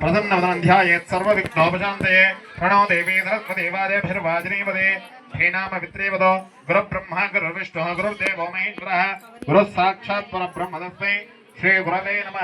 ప్రసన్నవదనంధ్యాయేత్ ప్రణో దేవీ సరస్వదేవాదేభిర్వాజినీపదే హేనామ విత్రేవదో గురు బ్రహ్మ గురు గురుర్దేవో మహేశ్వర. గురు సాక్షాత్ పరబ్రహ్మ తస్మై శ్రీ గురవే నమ.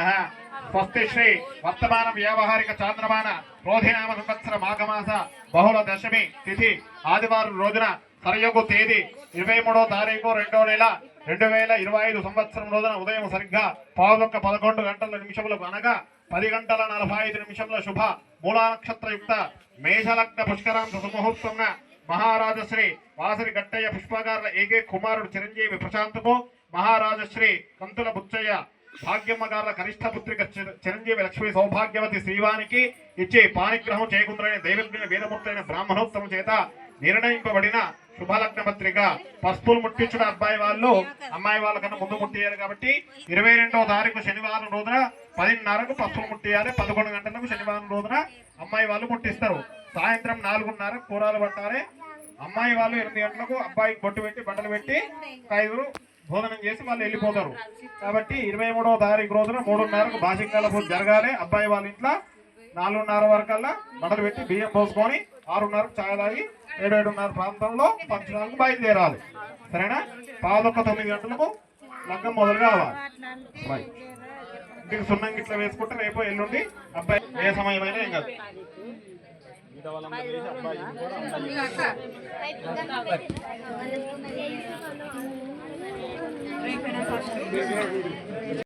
స్వస్తి శ్రీ వర్తమాన వ్యావహారిక చాంద్రమాన. క్రోధినామ సంవత్సర మాఘమాస బహుళ దశమి తిథి ఆదివారం రోజున సరయోగు తేదీ ఇరవై మూడో తారీఖు రెండో నెల రెండు వేల ఇరవై ఐదు సంవత్సరం రోజున ఉదయం సరిగ్గా పావులొక్క పదకొండు గంటల నిమిషములకు అనగా పది గంటల నలభై ఐదు నిమిషముల శుభ మూలా నక్షత్రయుక్త మేషలగ్న పుష్కరాంశ సుముహూర్తంగా మహారాజశ్రీ వాసరి గట్టయ్య పుష్పగారుల ఏకే కుమారుడు చిరంజీవి ప్రశాంత్కు మహారాజశ్రీ కంతుల బుచ్చయ్య భాగ్యమ్మ గారుల కనిష్ట పుత్రిక చిరంజీవి లక్ష్మీ సౌభాగ్యవతి శ్రీవానికి ఇచ్చి పానిగ్రహం చేయకుందరైన దైవజ్ఞ వేదమూర్తైన బ్రాహ్మణోత్తరం చేత నిర్ణయింపబడిన శుభలగ్న పత్రిక పసుపులు ముట్టించిన అబ్బాయి వాళ్ళు అమ్మాయి వాళ్ళకన్నా ముందు ముట్టియారు కాబట్టి ఇరవై రెండవ తారీఖు శనివారం రోజున పదిన్నరకు పసుపులు ముట్టియాలి పదకొండు గంటలకు శనివారం రోజున అమ్మాయి వాళ్ళు ముట్టిస్తారు. సాయంత్రం నాలుగున్నర కూరలు పట్టాలి. అమ్మాయి వాళ్ళు ఎనిమిది గంటలకు అబ్బాయికి బొట్టు పెట్టి బట్టలు పెట్టి ఐదు ఐదుగురు భోజనం చేసి వాళ్ళు వెళ్ళిపోతారు. కాబట్టి ఇరవై మూడవ తారీఖు రోజున మూడున్నరకు బాసికాల పూజ జరగాలి. అబ్బాయి వాళ్ళ ఇంట్లో నాలుగున్నర వరకల్లా బట్టలు పెట్టి బియ్యం పోసుకొని ఆరున్నరకు ఛాయ్ తాగి ఏడు ఏడున్నర ప్రాంతంలో పంచడానికి బయలుదేరాలి. సరేనా? పాదొక్క తొమ్మిది గంటలకు లగ్గం మొదలు కావాలి. ఇంటికి సున్నం గిట్ల వేసుకుంటే రేపు ఎల్లుండి అబ్బాయి ఏ సమయమైనా ఏం కాదు.